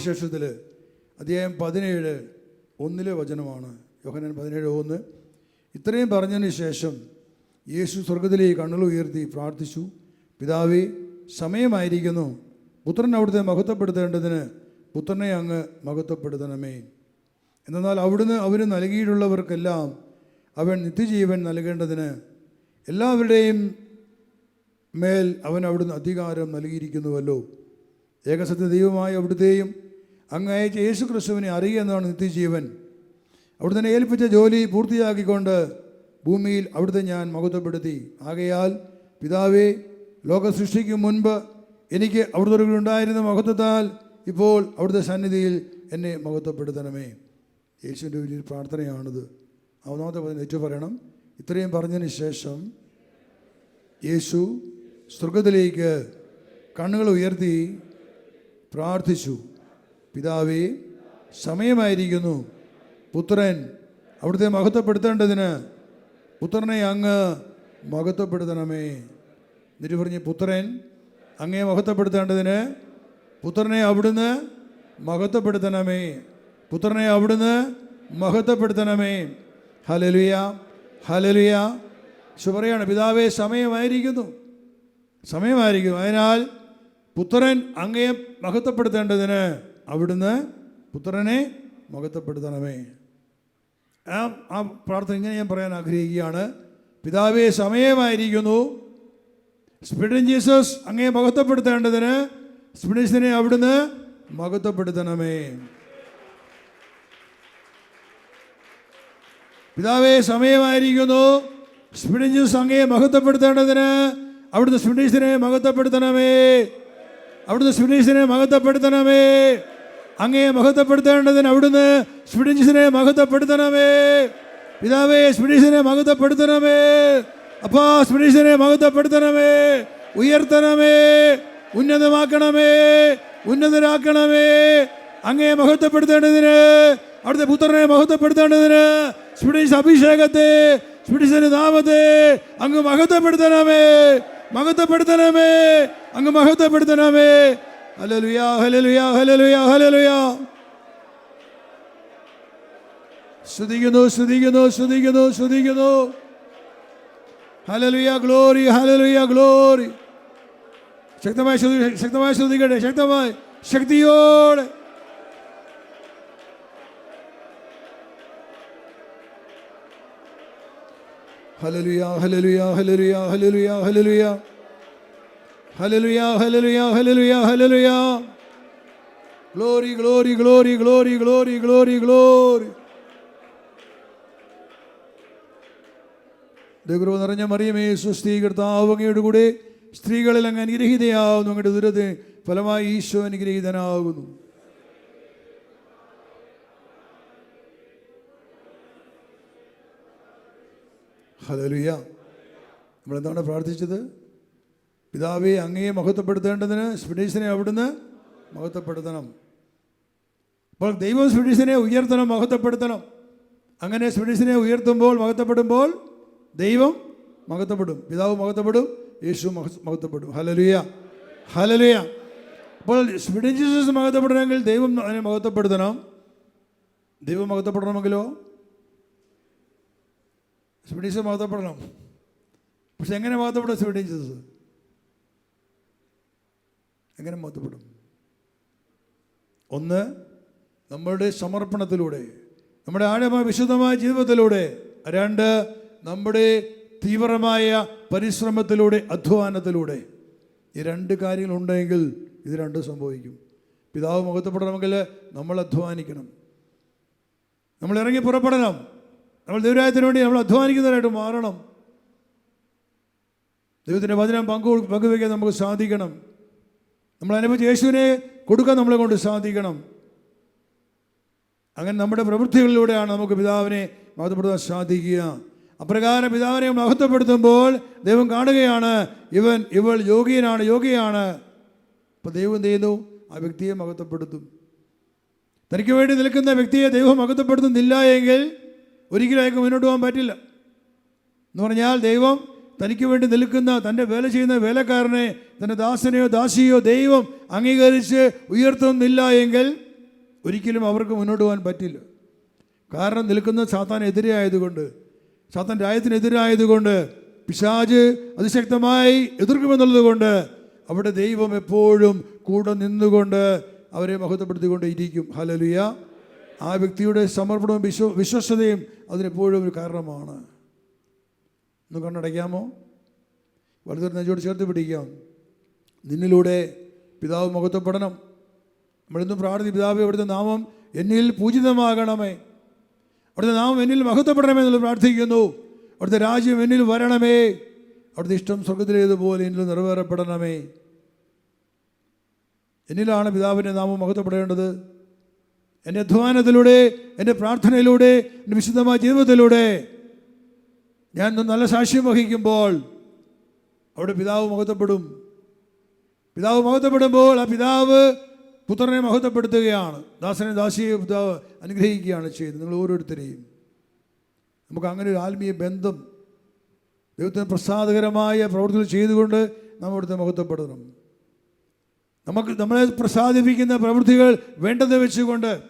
സുവിശേഷത്തിൽ അധ്യായം പതിനേഴ് ഒന്നിലെ വചനമാണ്. യോഹനൻ പതിനേഴ് ഒന്ന്. ഇത്രയും പറഞ്ഞതിന് ശേഷം യേശു സ്വർഗത്തിലേക്ക് കണ്ണുകൾ ഉയർത്തി പ്രാർത്ഥിച്ചു. പിതാവേ സമയമായിരിക്കുന്നു. പുത്രൻ അവിടുത്തെ മഹത്വപ്പെടുത്തേണ്ടതിന് പുത്രനെ അങ്ങ് മഹത്വപ്പെടുത്തണമേ. എന്നാൽ അവിടുന്ന് അവന് നൽകിയിട്ടുള്ളവർക്കെല്ലാം അവൻ നിത്യജീവൻ നൽകേണ്ടതിന് എല്ലാവരുടെയും മേൽ അവൻ അവിടുന്ന് അധികാരം നൽകിയിരിക്കുന്നുവല്ലോ. ഏകസത്യ ദൈവമായി അവിടുത്തെയും അങ്ങ് അയച്ച യേശു ക്രിസ്തുവിനെ അറിയുക എന്നതാണ് നിത്യജീവൻ. അവിടുന്ന് ഏൽപ്പിച്ച ജോലി പൂർത്തിയാക്കിക്കൊണ്ട് ഭൂമിയിൽ അവിടുത്തെ ഞാൻ മഹത്വപ്പെടുത്തി. ആകയാൽ പിതാവേ ലോക സൃഷ്ടിക്കും മുൻപ് എനിക്ക് അവിടുത്തെ ഉണ്ടായിരുന്ന മഹത്വത്താൽ ഇപ്പോൾ അവിടുത്തെ സന്നിധിയിൽ എന്നെ മഹത്വപ്പെടുത്തണമേ. യേശുവിന്റെ വലിയൊരു പ്രാർത്ഥനയാണിത്. ഒന്നാമത്തെ പറഞ്ഞ ഏറ്റവും പറയണം. ഇത്രയും പറഞ്ഞതിന് ശേഷം യേശു സ്വർഗത്തിലേക്ക് കണ്ണുകൾ ഉയർത്തി പ്രാർത്ഥിച്ചു. പിതാവേ സമയമായിരിക്കുന്നു. പുത്രൻ അവിടുത്തെ മഹത്വപ്പെടുത്തേണ്ടതിന് പുത്രനെ അങ്ങ് മഹത്വപ്പെടുത്തണമേ. എന്നിട്ട് പറഞ്ഞ് പുത്രൻ അങ്ങേ മഹത്വപ്പെടുത്തേണ്ടതിന് പുത്രനെ അവിടുന്ന് മഹത്വപ്പെടുത്തണമേ. പുത്രനെ അവിടുന്ന് മഹത്വപ്പെടുത്തണമേ. ഹലലുയ ഹലലുയ ശുപറയാണ് പിതാവേ സമയമായിരിക്കുന്നു. സമയമായിരിക്കുന്നു. അതിനാൽ പുത്രൻ അങ്ങയെ മഹത്വപ്പെടുത്തേണ്ടതിന് അവിടുന്ന് പുത്രനെ മഹത്വപ്പെടുത്തണമേ. ആ ആ പ്രാർത്ഥന ഇങ്ങനെ ഞാൻ പറയാൻ ആഗ്രഹിക്കുകയാണ്. പിതാവേ സമയമായിരിക്കുന്നു. സ്പിഡൻ ജീസസ് അങ്ങേ മഹത്വപ്പെടുത്തേണ്ടതിന് സ്പിഡിസിനെ അവിടുന്ന് മഹത്വപ്പെടുത്തണമേ. പിതാവേ സമയമായിരിക്കുന്നു. സ്പിരിൻ ജീസസ് അങ്ങയെ മഹത്വപ്പെടുത്തേണ്ടതിന് അവിടുന്ന് സ്പിഡീസിനെ മഹത്വപ്പെടുത്തണമേ. അവിടുന്ന് സ്പിഡീസിനെ മഹത്വപ്പെടുത്തണമേ. അങ്ങയെ മഹത്വപ്പെടുത്തേണ്ടതിന് അവിടുന്ന് സ്പിഡിൻസിനെ മഹത്വപ്പെടുത്തണമേ. പിതാവേ സ്പിരിസിനെ മഹത്വപ്പെടുത്തണമേ. അപ്പാ സ്പിരിസിനെ മഹത്വപ്പെടുത്തണമേ. ഉയർത്തണമേ ഉന്നതമാക്കണമേ ഉന്നതരാക്കണമേ. അങ്ങയെ മഹത്വപ്പെടുത്തേണ്ടതിന് അവിടുത്തെ പുത്രനെ മഹത്വപ്പെടുത്തേണ്ടതിന് സ്പിഡിൻസ് അഭിഷേകത്തെ സ്പിരിസിന്റെ നാമത്തെ അങ്ങ് മഹത്വപ്പെടുത്തണമേ. മഹത്വപ്പെടുത്തണമേ അങ്ങ് മഹത്വപ്പെടുത്തണമേ. ഹലലുയാ ഹലലുയാ ഹലലുയാ ഹലലുയാ സ്തുതിക്കുന്നു സ്തുതിക്കുന്നു സ്തുതിക്കുന്നു സ്തുതിക്കുന്നു. Hallelujah glory hallelujah glory. ശക്തമായി ശക്തമായി ശ്രദ്ധിക്കട്ടെ ശക്തമായി ശക്തിയോടെ. Hallelujah hallelujah hallelujah hallelujah hallelujah hallelujah hallelujah hallelujah hallelujah glory glory glory glory glory glory glory ദൈവകൃപ നിറഞ്ഞ മറിയമേ ആവുകയുടെ അങ്ങയുടെ കൂടെ സ്ത്രീകളിൽ അങ്ങ് അനുഗ്രഹീതയാവുന്നു. അങ്ങയുടെ ദുരത്തെ ഫലമായി ഈശോ അനുഗ്രഹീതനാകുന്നു. ഹലലുയ നമ്മളെന്താണ് പ്രാർത്ഥിച്ചത്? പിതാവെ അങ്ങയെ മഹത്വപ്പെടുത്തേണ്ടതിന് സ്പിഡീസിനെ അവിടുന്ന് മഹത്വപ്പെടുത്തണം. അപ്പോൾ ദൈവം സ്പിഡീസിനെ ഉയർത്തണം മഹത്വപ്പെടുത്തണം. അങ്ങനെ സ്പിഡീസിനെ ഉയർത്തുമ്പോൾ മഹത്വപ്പെടുമ്പോൾ ദൈവം മഹത്വപ്പെടും. പിതാവ് മഹത്വപ്പെടും യേശു മഹ- മഹത്വപ്പെടും. ഹലലുയ ഹലലുയ അപ്പോൾ സ്പിഡിൻ ജീസസ് മഹത്വപ്പെടണമെങ്കിൽ ദൈവം അതിനെ മഹത്വപ്പെടുത്തണം. ദൈവം മഹത്വപ്പെടണമെങ്കിലോ? സ്പിഡീസ് മഹത്വപ്പെടണം. പക്ഷെ എങ്ങനെ മഹത്വപ്പെടും സ്പിഡിൻ എങ്ങനെ മഹത്വപ്പെടും? ഒന്ന് നമ്മളുടെ സമർപ്പണത്തിലൂടെ നമ്മുടെ ആഴമായ വിശുദ്ധമായ ജീവിതത്തിലൂടെ രണ്ട് നമ്മുടെ തീവ്രമായ പരിശ്രമത്തിലൂടെ അധ്വാനത്തിലൂടെ. ഈ രണ്ട് കാര്യങ്ങളുണ്ടെങ്കിൽ ഇത് രണ്ടും സംഭവിക്കും. പിതാവ് മുഖത്തപ്പെടണമെങ്കിൽ നമ്മൾ അധ്വാനിക്കണം. നമ്മൾ ഇറങ്ങി പുറപ്പെടണം. നമ്മൾ ദൈവരായത്തിന് വേണ്ടി നമ്മൾ അധ്വാനിക്കുന്നവരായിട്ട് മാറണം. ദൈവത്തിന്റെ വചനം പങ്കു പങ്കുവയ്ക്കാൻ നമുക്ക് സാധിക്കണം. നമ്മൾ അനുഭവിച്ച യേശുവിനെ കൊടുക്കാൻ നമ്മളെ കൊണ്ട് സാധിക്കണം. അങ്ങനെ നമ്മുടെ പ്രവൃത്തികളിലൂടെയാണ് നമുക്ക് പിതാവിനെ മഹത്വപ്പെടുത്താൻ സാധിക്കുക. അപ്രകാരം പിതാവിനെ മഹത്വപ്പെടുത്തുമ്പോൾ ദൈവം കാണുകയാണ് ഇവൻ ഇവൾ യോഗിയനാണ് യോഗിയാണ് അപ്പോൾ ദൈവം എന്ത് ചെയ്യുന്നു? ആ വ്യക്തിയെ മഹത്വപ്പെടുത്തും. തനിക്ക് വേണ്ടി നിൽക്കുന്ന വ്യക്തിയെ ദൈവം മഹത്വപ്പെടുത്തുന്നില്ല എങ്കിൽ ഒരിക്കലും അയാൾക്ക് മുന്നോട്ട് പോകാൻ പറ്റില്ല. എന്ന് പറഞ്ഞാൽ ദൈവം തനിക്ക് വേണ്ടി നിൽക്കുന്ന തന്റെ വേല ചെയ്യുന്ന വേലക്കാരനെ തന്റെ ദാസനെയോ ദാസിയോ ദൈവം അംഗീകരിച്ച് ഉയർത്തുന്നില്ല എങ്കിൽ ഒരിക്കലും അവർക്ക് മുന്നോട്ട് പോകാൻ പറ്റില്ല. കാരണം നിൽക്കുന്ന സാത്താൻ എതിരായതുകൊണ്ട് സാത്താൻ രാജ്യത്തിനെതിരായതുകൊണ്ട് പിശാജ് അതിശക്തമായി എതിർക്കുമെന്നുള്ളതുകൊണ്ട് അവിടെ ദൈവം എപ്പോഴും കൂടെ നിന്നുകൊണ്ട് അവരെ മഹത്വപ്പെടുത്തിക്കൊണ്ട് ഇരിക്കും. ഹലലുയ ആ വ്യക്തിയുടെ സമർപ്പണവും വിശ്വ വിശ്വസതയും അതിനെപ്പോഴും ഒരു കാരണമാണ്. ഒന്ന് കണ്ണടയ്ക്കാമോ? വളരെ നെഞ്ചോട് ചേർത്ത് പിടിക്കാം. നിന്നിലൂടെ പിതാവ് മഹത്വപ്പെടണം നമ്മളിന്ന് പ്രാർത്ഥി പിതാവ് അവിടുത്തെ നാമം എന്നിൽ പൂജിതമാകണമേ. അവിടുത്തെ നാമം എന്നിൽ മഹത്വപ്പെടണമേ എന്നുള്ളത് പ്രാർത്ഥിക്കുന്നു. അവിടുത്തെ രാജ്യം എന്നിൽ വരണമേ. അവിടുത്തെ ഇഷ്ടം സ്വർഗത്തിലേതുപോലെ എന്നിൽ നിറവേറപ്പെടണമേ. എന്നിലാണ് പിതാവിന്റെ നാമം മഹത്വപ്പെടേണ്ടത് എന്റെ അധ്വാനത്തിലൂടെ എന്റെ പ്രാർത്ഥനയിലൂടെ എന്റെ വിശുദ്ധമായ ജീവിതത്തിലൂടെ ഞാൻ നല്ല സാക്ഷ്യം വഹിക്കുമ്പോൾ അവിടെ പിതാവ് മഹത്വപ്പെടും. പിതാവ് മഹത്വപ്പെടുമ്പോൾ ആ പിതാവ് പുത്രനെ മഹത്വപ്പെടുത്തുകയാണ്. ദാസനെ ദാസിയെ പിതാവ് അനുഗ്രഹിക്കുകയാണ് ചെയ്യുന്നത്. നിങ്ങൾ ഓരോരുത്തരെയും. നമുക്ക് അങ്ങനെ ഒരു ആത്മീയ ബന്ധം ദൈവത്തിന് പ്രസാദകരമായ പ്രവർത്തികൾ ചെയ്തുകൊണ്ട് നാം അവിടുത്തെ മഹത്വപ്പെടണം. നമുക്ക് നമ്മളെ പ്രസാദിപ്പിക്കുന്ന പ്രവൃത്തികൾ വേണ്ടെന്ന് വെച്ചുകൊണ്ട്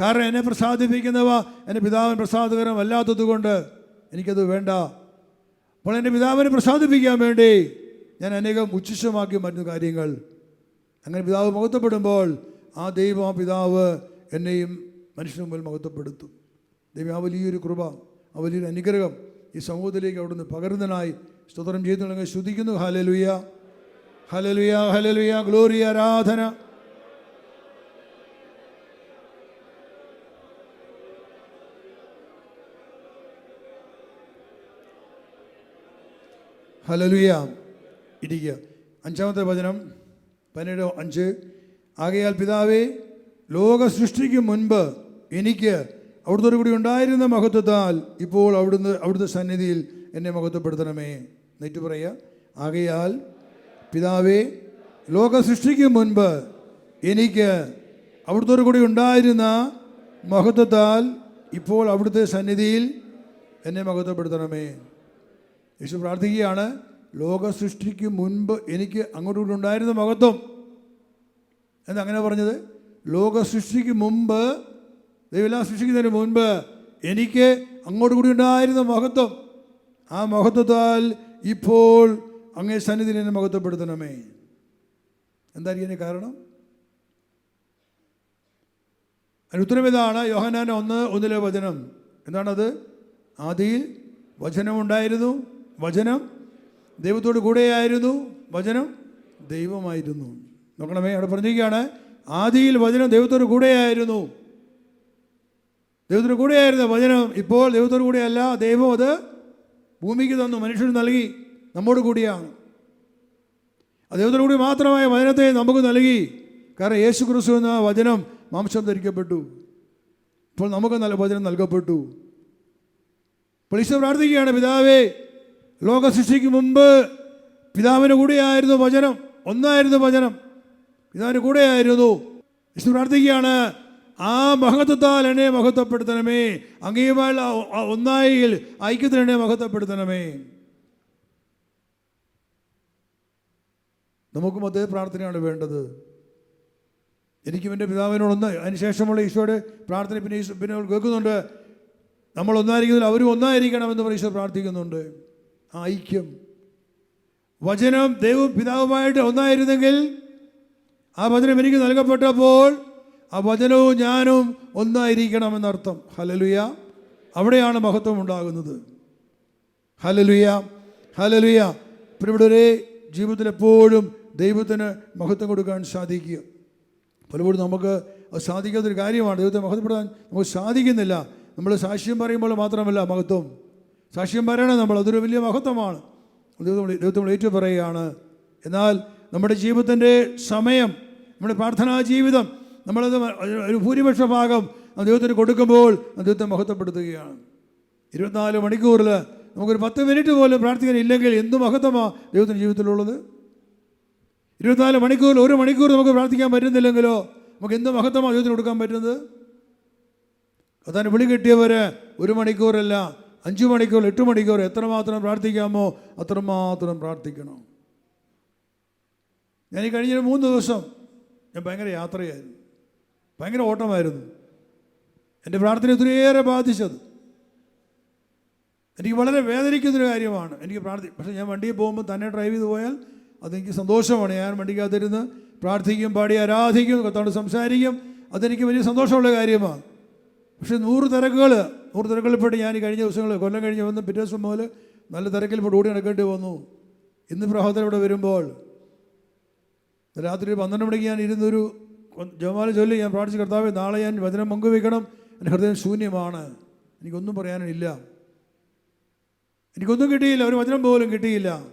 കാരണം എന്നെ പ്രസാദിപ്പിക്കുന്നവ എന്റെ പിതാവിന് പ്രസാദകരമല്ലാത്തത് കൊണ്ട് എനിക്കത് വേണ്ട. അപ്പോൾ എന്റെ പിതാവിനെ പ്രസാദിപ്പിക്കാൻ വേണ്ടി ഞാൻ അനേകം ഉച്ഛിഷ്ടമാക്കി മറ്റു കാര്യങ്ങൾ. അങ്ങനെ പിതാവ് മഹത്വപ്പെടുമ്പോൾ ആ ദൈവം ആ പിതാവ് എന്നെയും മനുഷ്യന് മുമ്പിൽ മഹത്വപ്പെടുത്തും. ദൈവം ആ വലിയൊരു കൃപ ആ വലിയൊരു അനുഗ്രഹം ഈ സമൂഹത്തിലേക്ക് അവിടുന്ന് പകരുന്നതിനായി സ്തോത്രം ചെയ്തു ശ്രുതിക്കുന്നു. ഹലലുയ ഹലലുയ ഹലലുയ ഗ്ലോറിയ ആരാധന. ഹലലുയ ഇരിക്കുക അഞ്ചാമത്തെ വചനം പതിനേഴ് അഞ്ച്. ആകയാൽ പിതാവേ ലോക സൃഷ്ടിക്ക് മുൻപ് എനിക്ക് അവിടുത്തെ കൂടി ഉണ്ടായിരുന്ന മഹത്വത്താൽ ഇപ്പോൾ അവിടുന്ന് അവിടുത്തെ സന്നിധിയിൽ എന്നെ മഹത്വപ്പെടുത്തണമേ. നെറ്റ് പറയുക. ആകയാൽ പിതാവേ ലോക സൃഷ്ടിക്ക് മുൻപ് എനിക്ക് അവിടുത്തെ കൂടി ഉണ്ടായിരുന്ന മഹത്വത്താൽ ഇപ്പോൾ അവിടുത്തെ സന്നിധിയിൽ എന്നെ മഹത്വപ്പെടുത്തണമേ. യേശു പ്രാർത്ഥിക്കുകയാണ് ലോക സൃഷ്ടിക്ക് മുൻപ് എനിക്ക് അങ്ങോട്ടും ഉണ്ടായിരുന്ന മഹത്വം. എന്താ അങ്ങനെ പറഞ്ഞത്? ലോക സൃഷ്ടിക്ക് മുമ്പ് ദൈവമെല്ലാം സൃഷ്ടിക്കുന്നതിന് മുൻപ് എനിക്ക് അങ്ങോട്ട് കൂടി ഉണ്ടായിരുന്ന മഹത്വം. ആ മഹത്വത്താൽ ഇപ്പോൾ അങ്ങേ സന്നിധിയിൽ എന്നെ മഹത്വപ്പെടുത്തണമേ. എന്തായിരിക്കും അതിന് കാരണം? അതിന് ഉത്തരവിതാണ് യോഹനാൻ ഒന്ന് ഒന്നിലെ വചനം. എന്താണത്? ആദിയിൽ വചനമുണ്ടായിരുന്നു വചനം ദൈവത്തോട് കൂടെയായിരുന്നു. വചനം ദൈവമായിരുന്നു. നോക്കണമേ അവിടെ പറഞ്ഞിരിക്കുകയാണ് ആദിയിൽ വചനം ദൈവത്തോട് കൂടെയായിരുന്നു. ദൈവത്തോട് കൂടെയായിരുന്നു വചനം ഇപ്പോൾ ദൈവത്തോട് കൂടെയല്ല ദൈവം അത് ഭൂമിക്ക് തന്നു മനുഷ്യന് നൽകി നമ്മോട് കൂടിയാണ്. ആ ദൈവത്തോട് കൂടി മാത്രമായ വചനത്തെ നമുക്ക് നൽകി. കാരണം യേശു ക്രിസ്തു എന്ന വചനം മാംസം ധരിക്കപ്പെട്ടു. ഇപ്പോൾ നമുക്ക് നല്ല വചനം നൽകപ്പെട്ടു. അപ്പോൾ ഈശോ പ്രാർത്ഥിക്കുകയാണ് പിതാവേ ലോക സൃഷ്ടിക്ക് മുമ്പ് പിതാവിന് കൂടെയായിരുന്നു വചനം ഒന്നായിരുന്നു വചനം. പിതാവിന് കൂടെയായിരുന്നു. വിഷ്ണു പ്രാർത്ഥിക്കുകയാണ് ആ മഹത്വത്താൽ എന്നെ മഹത്വപ്പെടുത്തണമേ. അങ്ങേയുമായുള്ള ഒന്നായി ഐക്യത്തിൽ എന്നെ മഹത്വപ്പെടുത്തണമേ. നമുക്കും അതേ പ്രാർത്ഥനയാണ് വേണ്ടത്. എനിക്കും എന്റെ പിതാവിനോടൊന്ന് അതിനുശേഷമുള്ള ഈശോയുടെ പ്രാർത്ഥന പിന്നെ പിന്നെ കേൾക്കുന്നുണ്ട്. നമ്മൾ ഒന്നായിരിക്കുന്നതിൽ അവരും ഒന്നായിരിക്കണമെന്ന് പറഞ്ഞ് ഈശോ പ്രാർത്ഥിക്കുന്നുണ്ട്. ആ ഐക്യം വചനം ദൈവം പിതാവുമായിട്ട് ഒന്നായിരുന്നെങ്കിൽ ആ വചനം എനിക്ക് നൽകപ്പെട്ടപ്പോൾ ആ വചനവും ഞാനും ഒന്നായിരിക്കണമെന്നർത്ഥം. ഹലലുയ അവിടെയാണ് മഹത്വം ഉണ്ടാകുന്നത്. ഹലലുയ ഹലലുയ ഇവിടെ ജീവിതത്തിൽ എപ്പോഴും ദൈവത്തിന് മഹത്വം കൊടുക്കാൻ സാധിക്കുക. പലപ്പോഴും നമുക്ക് അത് സാധിക്കാത്തൊരു കാര്യമാണ്. ദൈവത്തെ മഹത്വപ്പെടാൻ നമുക്ക് സാധിക്കുന്നില്ല. നമ്മൾ സാക്ഷ്യം പറയുമ്പോൾ മാത്രമല്ല മഹത്വം. സാക്ഷ്യം പറയണം നമ്മൾ അതൊരു വലിയ മഹത്വമാണ്. ദൈവം ദൈവത്തെ നമ്മൾ ഏറ്റു പറയുകയാണ് എന്നാൽ നമ്മുടെ ജീവിതത്തിന്റെ സമയം നമ്മുടെ പ്രാർത്ഥനാ ജീവിതം നമ്മളത് ഒരു ഭൂരിപക്ഷ ഭാഗം ദൈവത്തിന് കൊടുക്കുമ്പോൾ ദൈവത്തെ മഹത്വപ്പെടുത്തുകയാണ്. ഇരുപത്തിനാല് മണിക്കൂറിൽ നമുക്കൊരു പത്ത് മിനിറ്റ് പോലും പ്രാർത്ഥിക്കാൻ ഇല്ലെങ്കിൽ എന്ത് മഹത്വമാണ് ദൈവത്തിന്റെ ജീവിതത്തിലുള്ളത്? ഇരുപത്തിനാല് മണിക്കൂറിൽ ഒരു മണിക്കൂർ നമുക്ക് പ്രാർത്ഥിക്കാൻ പറ്റുന്നില്ലെങ്കിലോ നമുക്ക് എന്ത് മഹത്വമാണ് ദൈവത്തിന് കൊടുക്കാൻ പറ്റുന്നത്? അതാണ് വിളി കിട്ടിയവർ ഒരു മണിക്കൂറല്ല അഞ്ച് മണിക്കൂർ എട്ട് മണിക്കൂർ എത്രമാത്രം പ്രാർത്ഥിക്കാമോ അത്രമാത്രം പ്രാർത്ഥിക്കണം. ഞാൻ ഈ കഴിഞ്ഞ മൂന്ന് ദിവസം ഞാൻ ഭയങ്കര യാത്രയായിരുന്നു. ഭയങ്കര ഓട്ടമായിരുന്നു. എന്റെ പ്രാർത്ഥന ഒത്തിരിയേറെ ബാധിച്ചത്. എനിക്ക് വളരെ വേദനിക്കുന്നൊരു കാര്യമാണ്. എനിക്ക് പ്രാർത്ഥി പക്ഷേ ഞാൻ വണ്ടിയിൽ പോകുമ്പോൾ തന്നെ ഡ്രൈവ് ചെയ്ത് പോയാൽ അതെനിക്ക് സന്തോഷമാണ്. ഞാൻ വണ്ടിക്കകത്തിരുന്ന് പ്രാർത്ഥിക്കും പാടി ആരാധിക്കും കത്തോട് സംസാരിക്കും. അതെനിക്ക് വലിയ സന്തോഷമുള്ള കാര്യമാണ്. പക്ഷേ നൂറ് തിരക്കുകൾ നൂറ് തിരക്കുകളിൽപ്പെട്ട് ഞാൻ ഈ കഴിഞ്ഞ ദിവസങ്ങൾ കൊല്ലം കഴിഞ്ഞ് വന്ന് പിറ്റേ ദിവസം മുതൽ നല്ല തിരക്കിൽപ്പെട്ട് ഓടി നടക്കേണ്ടി വന്നു. ഇന്ന് പ്രഭാതത്തിൽ ഇവിടെ വരുമ്പോൾ രാത്രി പന്ത്രണ്ട് മണിക്ക് ഞാൻ ഇരുന്നൊരു ജമാല ചൊല്ലി ഞാൻ പ്രാർത്ഥിച്ച കർത്താവ് നാളെ ഞാൻ വചനം പങ്കുവെക്കണം എന്റെ ഹൃദയം ശൂന്യമാണ്. എനിക്കൊന്നും പറയാനില്ല. എനിക്കൊന്നും കിട്ടിയില്ല. ഒരു വചനം പോലും കിട്ടിയില്ല.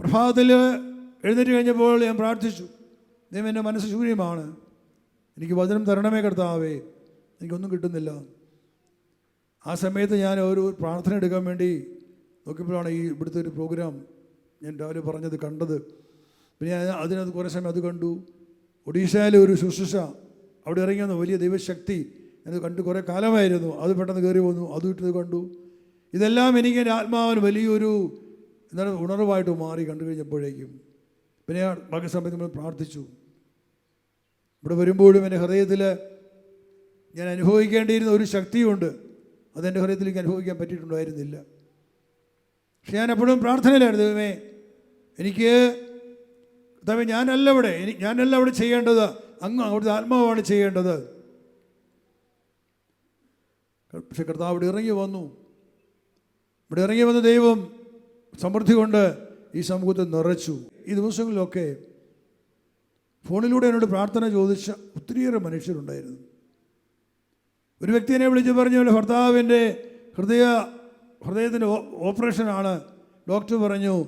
പ്രഭാതത്തിൽ എഴുന്നേറ്റ് കഴിഞ്ഞപ്പോൾ ഞാൻ പ്രാർത്ഥിച്ചു ദൈവം എന്റെ മനസ്സ് ശൂന്യമാണ്. എനിക്ക് വചനം തരണമേ കർത്താവേ. എനിക്കൊന്നും കിട്ടുന്നില്ല. ആ സമയത്ത് ഞാൻ ഒരു പ്രാർത്ഥന എടുക്കാൻ വേണ്ടി നോക്കിയപ്പോഴാണ് ഈ ഇവിടുത്തെ ഒരു പ്രോഗ്രാം ഞാൻ രാവിലെ പറഞ്ഞത് കണ്ടത്. പിന്നെ ഞാൻ അതിനകത്ത് കുറേ സമയം അത് കണ്ടു. ഒഡീഷയിലെ ഒരു ശുശ്രൂഷ അവിടെ ഇറങ്ങി വന്ന വലിയ ദൈവശക്തി ഞാനത് കണ്ടു കുറേ കാലമായിരുന്നു. അത് പെട്ടെന്ന് കയറി വന്നു അതും ഇട്ടത് കണ്ടു. ഇതെല്ലാം എനിക്ക് എന്റെ ആത്മാവിന് വലിയൊരു എന്താണ് ഉണർവായിട്ട് മാറി കണ്ടു കഴിഞ്ഞപ്പോഴേക്കും. പിന്നെ ബാക്കി സമയത്ത് നമ്മൾ പ്രാർത്ഥിച്ചു. ഇവിടെ വരുമ്പോഴും എന്റെ ഹൃദയത്തിൽ ഞാൻ അനുഭവിക്കേണ്ടിയിരുന്ന ഒരു ശക്തിയുണ്ട്. അതെന്റെ ഹൃദയത്തിലേക്ക് അനുഭവിക്കാൻ പറ്റിയിട്ടുണ്ടായിരുന്നില്ല. പക്ഷെ ഞാൻ എപ്പോഴും പ്രാർത്ഥനയിലായിരുന്നു ദൈവമേ എനിക്ക് കർത്താവേ ഞാനല്ല അവിടെ എനിക്ക് ഞാനല്ല അവിടെ ചെയ്യേണ്ടത്. അങ്ങ് അവിടുത്തെ ആത്മാവാണ് ചെയ്യേണ്ടത്. പക്ഷെ കർത്താവ് ഇവിടെ ഇറങ്ങി വന്നു. ഇവിടെ ഇറങ്ങി വന്ന ദൈവം സമൃദ്ധി കൊണ്ട് ഈ സമൂഹത്തെ നിറച്ചു. ഈ ദിവസങ്ങളിലൊക്കെ ഫോണിലൂടെ എന്നോട് പ്രാർത്ഥന ചോദിച്ച ഒത്തിരിയേറെ മനുഷ്യരുണ്ടായിരുന്നു. ഒരു വ്യക്തി എന്നെ വിളിച്ച് പറഞ്ഞു "എന്റെ ഭർത്താവിന്റെ ഹൃദയ ഹൃദയത്തിന്റെ ഓപ്പറേഷനാണ്. ഡോക്ടർ പറഞ്ഞു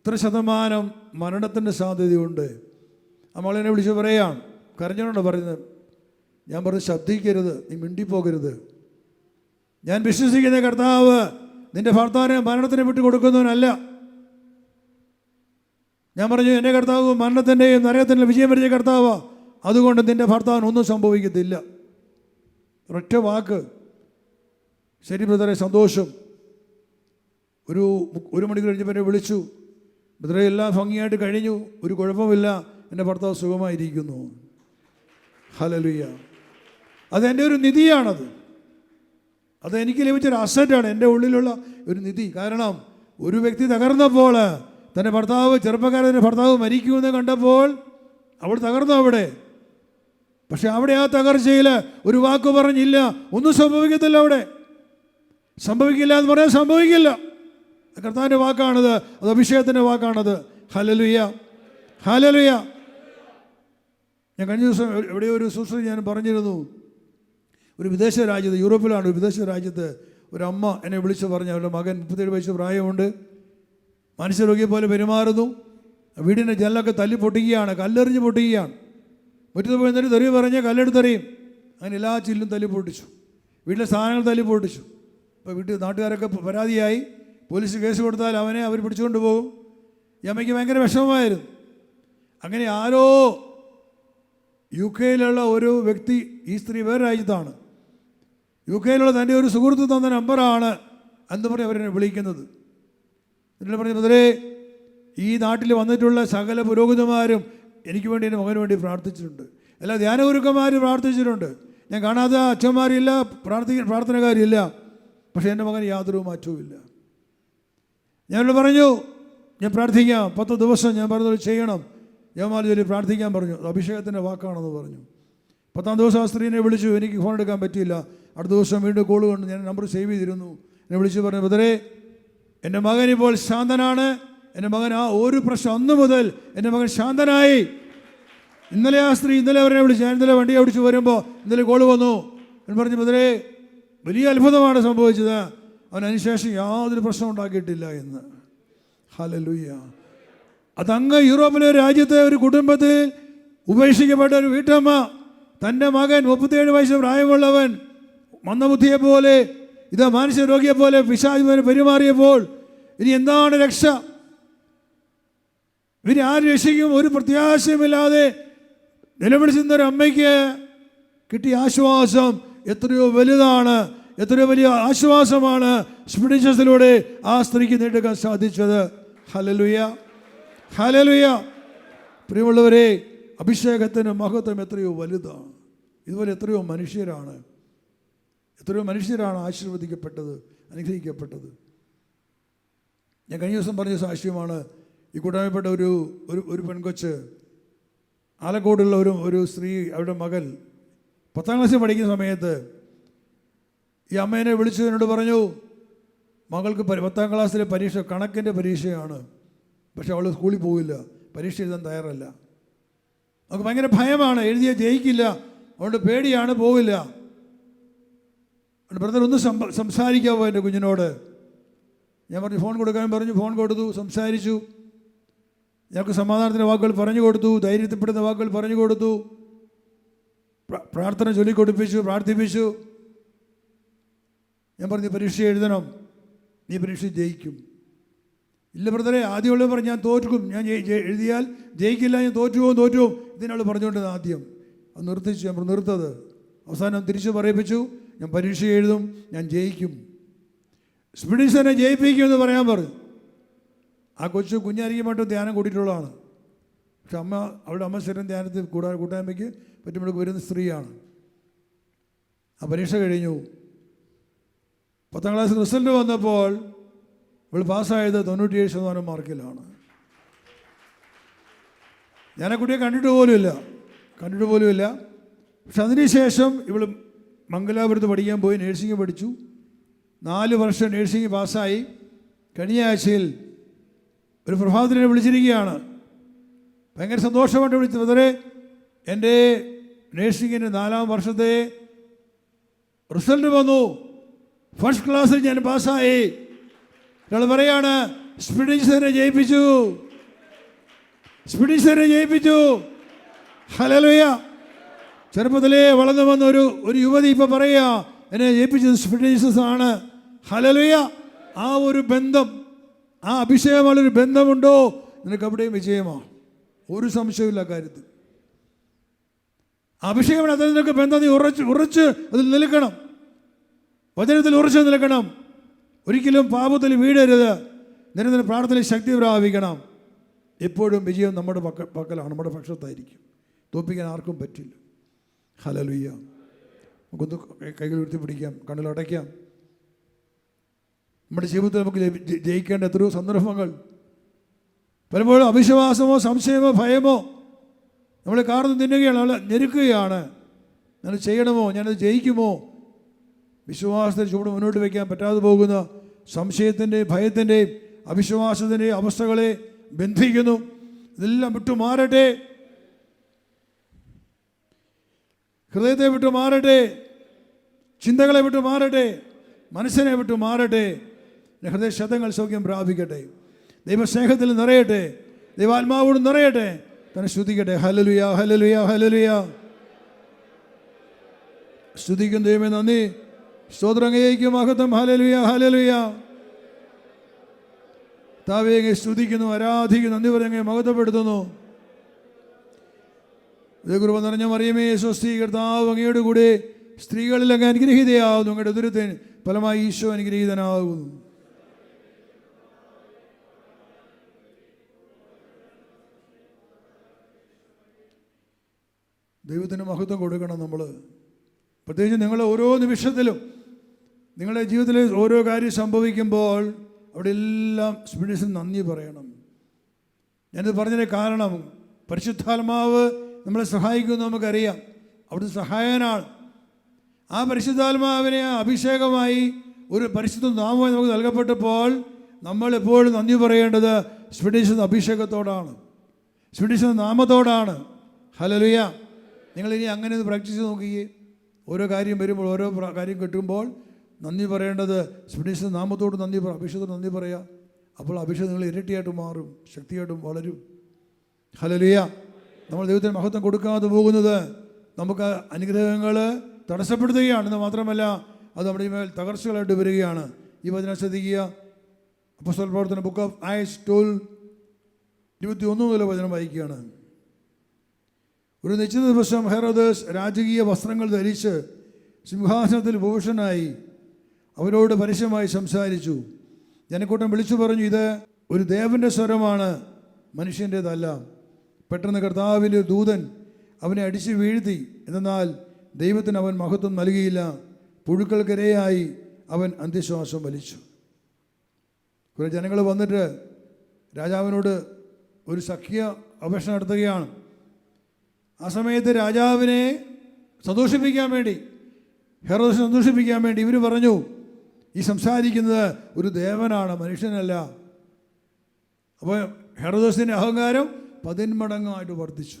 ഇത്ര ശതമാനം മരണത്തിന്റെ സാധ്യതയുണ്ട്. ആ മകളെന്നെ വിളിച്ച് പറയാം. കരഞ്ഞോണ്ട് പറയുന്നത് ഞാൻ പറഞ്ഞു ശബ്ദിക്കരുത് നീ മിണ്ടിപ്പോകരുത്. ഞാൻ വിശ്വസിക്കുന്ന കർത്താവ് നിന്റെ ഭർത്താവിനെ മരണത്തിന് വിട്ടു കൊടുക്കുന്നവനല്ല ഞാൻ പറഞ്ഞു എന്റെ കർത്താവ് മരണത്തിന്റെയും നരകത്തിന്റെ വിജയം വരിച്ച കർത്താവ്. അതുകൊണ്ട് നിന്റെ ഭർത്താവിന് ഒന്നും സംഭവിക്കത്തില്ല. ഒരൊറ്റ വാക്ക്. ശരി ബ്രദറെ സന്തോഷം. ഒരു ഒരു മണിക്കൂർ കഴിഞ്ഞപ്പോൾ എന്നെ വിളിച്ചു. ബ്രദറെ എല്ലാം ഭംഗിയായിട്ട് കഴിഞ്ഞു. ഒരു കുഴപ്പമില്ല. എന്റെ ഭർത്താവ് സുഖമായിരിക്കുന്നു. ഹലലുയ്യ അതെന്റെ ഒരു നിധിയാണത്. അത് എനിക്ക് ലഭിച്ചൊരു അസറ്റാണ്. എന്റെ ഉള്ളിലുള്ള ഒരു നിധി. കാരണം ഒരു വ്യക്തി തകർന്നപ്പോൾ തന്റെ ഭർത്താവ് ചെറുപ്പക്കാരന്റെ ഭർത്താവ് മരിക്കുമെന്ന് കണ്ടപ്പോൾ അവൾ തകർന്നു അവിടെ? പക്ഷെ അവിടെ ആ തകർച്ചയിൽ ഒരു വാക്ക് പറഞ്ഞില്ല. ഒന്നും സംഭവിക്കത്തില്ല അവിടെ. സംഭവിക്കില്ല എന്ന് പറയാൻ സംഭവിക്കില്ല. കർത്താവിന്റെ വാക്കാണത് അത് അഭിഷേകത്തിന്റെ വാക്കാണത്. ഹലലുയ്യ ഹലലുയ്യ ഞാൻ കഴിഞ്ഞ ദിവസം എവിടെയോ ഒരു ശുശ്രൂഷ ഞാൻ പറഞ്ഞിരുന്നു. ഒരു വിദേശ രാജ്യത്ത് യൂറോപ്പിലാണ് ഒരു വിദേശ രാജ്യത്ത് ഒരു അമ്മ എന്നെ വിളിച്ച് പറഞ്ഞു അവരുടെ മകൻ മുപ്പത്തേഴ് വയസ്സ് പ്രായമുണ്ട്. മനുഷ്യരോഗിയെ പോലെ പെരുമാറുന്നു. വീടിന്റെ ജനലൊക്കെ തല്ലി പൊട്ടിക്കുകയാണ് കല്ലെറിഞ്ഞ് പൊട്ടിക്കുകയാണ്. മുറ്റത്ത് പോയി എന്നിട്ട് തെറി പറഞ്ഞ് കല്ലെടുത്തെറിയും അങ്ങനെ എല്ലാ ചില്ലും തല്ലി പൊട്ടിച്ചു. വീട്ടിലെ സാധനങ്ങൾ തല്ലി പൊട്ടിച്ചു. അപ്പോൾ വീട്ടിൽ നാട്ടുകാരൊക്കെ പരാതിയായി. പോലീസ് കേസ് കൊടുത്താൽ അവനെ അവർ പിടിച്ചുകൊണ്ട് പോകും. ഈ അമ്മയ്ക്ക് ഭയങ്കര വിഷമമായിരുന്നു. അങ്ങനെ ആരോ യു കെയിലുള്ള ഒരു വ്യക്തി ഈ സ്ത്രീ വേറെ രാജ്യത്താണ്. യു കെയിലുള്ള തന്റെ ഒരു സുഹൃത്ത് തന്ന നമ്പറാണ് എന്ന് പറഞ്ഞ് അവരെന്നെ വിളിക്കുന്നത്. എന്നിട്ട് പറഞ്ഞു മുതലേ ഈ നാട്ടിൽ വന്നിട്ടുള്ള സകല പുരോഹിതന്മാരും എനിക്ക് വേണ്ടി എന്റെ മകന് വേണ്ടി പ്രാർത്ഥിച്ചിട്ടുണ്ട്. എല്ലാ ധ്യാനഗുരുക്കന്മാർ പ്രാർത്ഥിച്ചിട്ടുണ്ട്. ഞാൻ കാണാത്ത അച്ഛന്മാരില്ല പ്രാർത്ഥിക്ക പ്രാർത്ഥനക്കാരില്ല പക്ഷേ എന്റെ മകന് യാതൊരു മാറ്റവുമില്ല. ഞാനോട് പറഞ്ഞു ഞാൻ പ്രാർത്ഥിക്കാം. പത്ത് ദിവസം ഞാൻ പറഞ്ഞത് ചെയ്യണം. ജവമാല ചൊല്ലി പ്രാർത്ഥിക്കാൻ പറഞ്ഞു. അഭിഷേകത്തിന്റെ വാക്കാണെന്ന് പറഞ്ഞു. പത്താം ദിവസം ആ സ്ത്രീനെ വിളിച്ചു. എനിക്ക് ഫോൺ എടുക്കാൻ പറ്റിയില്ല. അടുത്ത ദിവസം വീണ്ടും കോൾ കൊണ്ട് ഞാൻ നമ്പർ സേവ് ചെയ്തിരുന്നു. എന്നെ വിളിച്ചു പറഞ്ഞു ബദരെ എന്റെ മകൻ ഇപ്പോൾ ശാന്തനാണ്. എന്റെ മകൻ ആ ഒരു പ്രശ്നം അന്ന് മുതൽ എന്റെ മകൻ ശാന്തനായി. ഇന്നലെ ആ സ്ത്രീ ഇന്നലെ അവരെ വിളിച്ചു ഞാൻ ഇന്നലെ വണ്ടി ഓടിച്ചു വരുമ്പോൾ ഇന്നലെ കോൾ വന്നു. എന്ന് പറഞ്ഞു മുതലെ വലിയ അത്ഭുതമാണ് സംഭവിച്ചത്. അവൻ അതിനുശേഷം യാതൊരു പ്രശ്നം ഉണ്ടാക്കിയിട്ടില്ല എന്ന്. ഹലലുയ്യ അതങ്ങ് യൂറോപ്പിലെ രാജ്യത്തെ ഒരു കുടുംബത്തിൽ ഉപേക്ഷിക്കപ്പെട്ട ഒരു വീട്ടമ്മ തന്റെ മകൻ മുപ്പത്തിയേഴ് വയസ്സ് പ്രായമുള്ളവൻ മന്ദബുദ്ധിയെ പോലെ ഇത് മാനസിക രോഗിയെ പോലെ വിശാഖ പെരുമാറിയപ്പോൾ ഇനി എന്താണ് രക്ഷ? ഇവരെ ആ രക്ഷയ്ക്കും ഒരു പ്രത്യാശയുമില്ലാതെ നിലവിളിച്ചുന്ന ഒരു അമ്മയ്ക്ക് കിട്ടിയ ആശ്വാസം എത്രയോ വലുതാണ് എത്രയോ വലിയ ആശ്വാസമാണ് സ്പിരിച്വസിലൂടെ ആ സ്ത്രീക്ക് നേടുക്കാൻ സാധിച്ചത്. ഹലലുയ ഹലലുയ പ്രിയമുള്ളവരെ അഭിഷേകത്തിന് മഹത്വം എത്രയോ വലുതാണ്. ഇതുപോലെ എത്രയോ മനുഷ്യരാണ് എത്രയോ മനുഷ്യരാണ് ആശീർവദിക്കപ്പെട്ടത് അനുഗ്രഹിക്കപ്പെട്ടത്. ഞാൻ കഴിഞ്ഞ ദിവസം പറഞ്ഞ സാക്ഷ്യമാണ് ഈ കൂട്ടായ്മപ്പെട്ട ഒരു ഒരു ഒരു പെൺകൊച്ച് ആലക്കോടുള്ള ഒരു ഒരു സ്ത്രീ അവരുടെ മകൾ പത്താം ക്ലാസ്സിൽ പഠിക്കുന്ന സമയത്ത് ഈ അമ്മേനെ വിളിച്ചു എന്നോട് പറഞ്ഞു മകൾക്ക് പത്താം ക്ലാസ്സിലെ പരീക്ഷ കണക്കിന്റെ പരീക്ഷയാണ്. പക്ഷെ അവൾ സ്കൂളിൽ പോവില്ല. പരീക്ഷ എഴുതാൻ തയ്യാറല്ല. നമുക്ക് ഭയങ്കര ഭയമാണ്. എഴുതിയാൽ ജയിക്കില്ല. അതുകൊണ്ട് പേടിയാണ് പോവില്ല. ബ്രദർ ഒന്ന് സംസാരിക്കാമോ എന്റെ കുഞ്ഞിനോട്? ഞാൻ പറഞ്ഞു ഫോൺ കൊടുക്കാൻ പറഞ്ഞു ഫോൺ കൊടുത്തു സംസാരിച്ചു. ഞങ്ങൾക്ക് സമാധാനത്തിന്റെ വാക്കുകൾ പറഞ്ഞു കൊടുത്തു ധൈര്യത്തിൽപ്പെടുന്ന വാക്കുകൾ പറഞ്ഞു കൊടുത്തു. പ്രാർത്ഥന ചൊല്ലിക്കൊടുപ്പിച്ചു പ്രാർത്ഥിപ്പിച്ചു. ഞാൻ പറഞ്ഞു പരീക്ഷ എഴുതണം. നീ പരീക്ഷ ജയിക്കും. ഇല്ല ബ്രദറെ ആദ്യമുള്ള പറഞ്ഞു ഞാൻ തോറ്റുക്കും. ഞാൻ എഴുതിയാൽ ജയിക്കില്ല ഞാൻ തോറ്റുപോകും തോറ്റുപോകും. ഇതിനാൾ പറഞ്ഞുകൊണ്ടത് ആദ്യം. അത് നിർത്തിച്ചു ഞാൻ നിർത്തത്. അവസാനം തിരിച്ചു പറയിപ്പിച്ചു. ഞാൻ പരീക്ഷ എഴുതും ഞാൻ ജയിക്കും. സ്പിഡിഷനെ ജയിപ്പിക്കുമെന്ന് പറയാൻ പറഞ്ഞു. ആ കൊച്ചു കുഞ്ഞായിരിക്കുമായിട്ട് ധ്യാനം കൂട്ടിയിട്ടുള്ളതാണ് പക്ഷെ അമ്മ അവളുടെ അമ്മ സ്ഥിരം ധ്യാനത്തിൽ കൂടാ കൂട്ടായ്മയ്ക്ക് പറ്റുമ്പോൾ വരുന്ന സ്ത്രീയാണ്. ആ പരീക്ഷ കഴിഞ്ഞു. പത്താം ക്ലാസ് റിസൾട്ട് വന്നപ്പോൾ ഇവൾ പാസ്സായത് തൊണ്ണൂറ്റിയേഴ് ശതമാനം മാർക്കിലാണ്. ഞാനെ കുട്ടിയെ കണ്ടിട്ട് പോലുമില്ല കണ്ടിട്ട് പോലുമില്ല പക്ഷെ അതിനുശേഷം ഇവൾ മംഗലാപുരത്ത് പഠിക്കാൻ പോയി നേഴ്സിംഗ് പഠിച്ചു. നാല് വർഷം നേഴ്സിംഗ് പാസ്സായി. കഴിഞ്ഞ ആഴ്ചയിൽ ഒരു പ്രഭാതത്തിനെ വിളിച്ചിരിക്കുകയാണ്. ഭയങ്കര സന്തോഷമായിട്ട് വിളിച്ചു. ബദറെ എന്റെ നേഴ്സിങ്ങിന്റെ നാലാം വർഷത്തെ റിസൾട്ട് വന്നു. ഫസ്റ്റ് ക്ലാസ്സിൽ ഞാൻ പാസ്സായി. ഒരാൾ പറയാണ് സ്പിഡിസറിനെ ജയിപ്പിച്ചു. സ്പിഡിസറിനെ ജയിപ്പിച്ചു. ഹലലുയ ചെറുപ്പത്തിലേ വളർന്നു വന്ന ഒരു ഒരു യുവതി ഇപ്പോൾ പറയുക എന്നെ ജയിപ്പിച്ചത് സ്പിഡിസസ് ആണ്. ഹലലുയ ആ ഒരു ബന്ധം ആ അഭിഷേകമുള്ളൊരു ബന്ധമുണ്ടോ? നിനക്ക് അവിടെയും വിജയമാണ് ഒരു സംശയമില്ല കാര്യത്തിൽ. അഭിഷേകം അതിൽ നിനക്ക് ബന്ധം നീ ഉറച്ച് ഉറച്ച് അതിൽ നിൽക്കണം. വചനത്തിൽ ഉറച്ച് നിൽക്കണം. ഒരിക്കലും പാപത്തിൽ വീഴരുത്. നിരന്തരം പ്രാർത്ഥനയിൽ ശക്തി പ്രാപിക്കണം. എപ്പോഴും വിജയം നമ്മുടെ പക്ക പക്കലാണ് നമ്മുടെ പക്ഷത്തായിരിക്കും. തോപ്പിക്കാൻ ആർക്കും പറ്റില്ല. ഹലലുയ്യ നമുക്കൊന്ന് കൈകൾ ഉയർത്തി പിടിക്കാം കണ്ണിലടയ്ക്കാം നമ്മുടെ ജീവിതത്തിൽ നമുക്ക് ജയിക്കേണ്ട എത്രയോ സന്ദർഭങ്ങൾ. പലപ്പോഴും അവിശ്വാസമോ സംശയമോ ഭയമോ നമ്മൾ കാർന്ന് തിന്നുകയാണ് നമ്മൾ ഞെരുക്കുകയാണ്. ഞാൻ ചെയ്യണമോ? ഞാനത് ജയിക്കുമോ? വിശ്വാസത്തെ ചൂട് മുന്നോട്ട് വയ്ക്കാൻ പറ്റാതെ പോകുന്ന സംശയത്തിന്റെയും ഭയത്തിന്റെയും അവിശ്വാസത്തിന്റെയും അവസ്ഥകളെ ബന്ധിക്കുന്നു. ഇതെല്ലാം വിട്ടു മാറട്ടെ. ഹൃദയത്തെ വിട്ടു മാറട്ടെ. ചിന്തകളെ വിട്ടു മാറട്ടെ. മനസ്സിനെ വിട്ടു മാറട്ടെ. എന്റെ ഹൃദയ ശതങ്ങൾ സൗഖ്യം പ്രാപിക്കട്ടെ. ദൈവസ്നേഹത്തിൽ നിറയട്ടെ. ദൈവാത്മാവോട് നിറയട്ടെ. തന്നെ ശ്രുതിക്കട്ടെ ഹലലുയ ഹലലുയ ഹലലുയ സ്തുതിക്കും ദൈവമേ നന്ദി. സ്തോത്രങ്ങയ്ക്കും മഹത്വം. ഹലലുയ ഹലലുയ താവേങ്ങെ സ്തുതിക്കുന്നു ആരാധിക്കുന്നു നന്ദി പറഞ്ഞെ മഹത്വപ്പെടുത്തുന്നു. കൃപ നിറഞ്ഞ മറിയമേ സ്വസ്തി കർത്താവ് അങ്ങയുടെ കൂടെ സ്ത്രീകളിലങ്ങ് അനുഗ്രഹീതയാകുന്നു. അങ്ങയുടെ ദുരിതത്തിന് ഫലമായി ഈശോ അനുഗ്രഹീതനാകുന്നു. ദൈവത്തിന് മഹത്വം കൊടുക്കണം നമ്മൾ പ്രത്യേകിച്ച് നിങ്ങൾ ഓരോ നിമിഷത്തിലും നിങ്ങളുടെ ജീവിതത്തിൽ ഓരോ കാര്യം സംഭവിക്കുമ്പോൾ അവിടെ എല്ലാം സ്പിരിറ്റ്സിന് നന്ദി പറയണം. ഞാനിത് പറഞ്ഞതിന് കാരണം പരിശുദ്ധാത്മാവ് നമ്മളെ സഹായിക്കുമെന്ന് നമുക്കറിയാം. അവിടുത്തെ സഹായനാണ്. ആ പരിശുദ്ധാത്മാവിനെ അഭിഷേകമായി ഒരു പരിശുദ്ധ നാമമായി നമുക്ക് നൽകപ്പെട്ടപ്പോൾ നമ്മൾ എപ്പോഴും നന്ദി പറയേണ്ടത് സ്പിരിറ്റ്സ് അഭിഷേകത്തോടാണ്. സ്പിരിറ്റ്സ് നാമത്തോടാണ്. ഹലലുയ നിങ്ങളിനി അങ്ങനെ ഒന്ന് പ്രാക്ടീസ് ചെയ്ത് നോക്കിയേ. ഓരോ കാര്യം വരുമ്പോൾ ഓരോ കാര്യം കിട്ടുമ്പോൾ നന്ദി പറയേണ്ടത് സ്പിരിറ്റ്സ് നാമത്തോട് നന്ദി പറ അഭിഷേകത്തോട് നന്ദി പറയുക അപ്പോൾ അഭിഷേകം നിങ്ങൾ ഇരട്ടിയായിട്ട് മാറും ശക്തിയായിട്ടും വളരും. ഹലലിയ നമ്മൾ ദൈവത്തിന് മഹത്വം കൊടുക്കാതെ പോകുന്നത് നമുക്ക് അനുഗ്രഹങ്ങൾ തടസ്സപ്പെടുത്തുകയാണ്. എന്ന് മാത്രമല്ല അത് നമ്മുടെ മേൽ തകർച്ചകളായിട്ട് വരികയാണ്. ഈ വചന ശ്രദ്ധിക്കുക. അപ്പോൾ പ്രവർത്തന ബുക്ക് ഓഫ് ആയസ് ടോൽ ഇരുപത്തി ഒന്ന് മുതൽ വചനം വായിക്കുകയാണ്. ഒരു നിശ്ചിത ദിവസം ഹെറോദസ് രാജകീയ വസ്ത്രങ്ങൾ ധരിച്ച് സിംഹാസനത്തിൽ ഭൂഷണായി അവരോട് പരസ്യമായി സംസാരിച്ചു. ജനക്കൂട്ടം വിളിച്ചു പറഞ്ഞു ഇത് ഒരു ദേവന്റെ സ്വരമാണ് മനുഷ്യന്റേതല്ല പെട്ടെന്ന് കർത്താവിന്റെ ദൂതൻ അവനെ അടിച്ച് വീഴ്ത്തി. എന്നാൽ ദൈവത്തിന് അവൻ മഹത്വം നൽകിയില്ല. പുഴുക്കൾക്കിരയായി അവൻ അന്ത്യശ്വാസം വലിച്ചു. കുറേ ജനങ്ങൾ വന്നിട്ട് രാജാവിനോട് ഒരു സഖ്യ അപേക്ഷ നടത്തുകയാണ്. ആ സമയത്ത് രാജാവിനെ സന്തോഷിപ്പിക്കാൻ വേണ്ടി ഹെറോസ് സന്തോഷിപ്പിക്കാൻ വേണ്ടി ഇവർ പറഞ്ഞു ഈ സംസാരിക്കുന്നത് ഒരു ദേവനാണ് മനുഷ്യനല്ല. അപ്പോൾ ഹെറോദോസിന്റെ അഹങ്കാരം പതിന്മടങ്ങായിട്ട് വർദ്ധിച്ചു.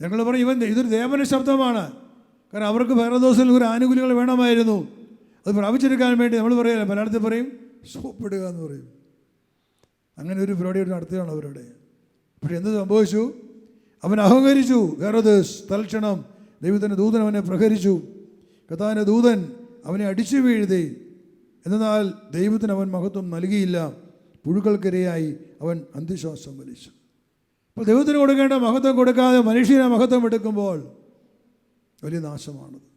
ഞങ്ങൾ പറഞ്ഞു ഇവൻ ഇതൊരു ദേവന ശബ്ദമാണ്. കാരണം അവർക്ക് ഹെറോദോസിൽ ഒരു ആനുകൂല്യങ്ങൾ വേണമായിരുന്നു. അത് പ്രാപിച്ചെടുക്കാൻ വേണ്ടി നമ്മൾ പറയാം മലയാളത്തിൽ പറയും സോപ്പിടുക എന്ന് പറയും. അങ്ങനെ ഒരു പരിപാടി നടത്തുകയാണ് അവരുടെ. പക്ഷെ എന്ത് സംഭവിച്ചു? അവൻ അഹങ്കരിച്ചു. ഹെറോദോസ് തൽക്ഷണം ദൈവത്തിന്റെ ദൂതൻ അവനെ പ്രഹരിച്ചു. കഥാന്റെ ദൂതൻ അവനെ അടിച്ചു വീഴ്ത്തി. എന്നാൽ ദൈവത്തിന് അവൻ മഹത്വം നൽകിയില്ല. പുഴുക്കൾക്കിരയായി അവൻ അന്ത്യശ്വാസം വലിച്ചു. അപ്പോൾ ദൈവത്തിന് കൊടുക്കേണ്ട മഹത്വം കൊടുക്കാതെ മനുഷ്യനെ മഹത്വം എടുക്കുമ്പോൾ വലിയ നാശമാണത്.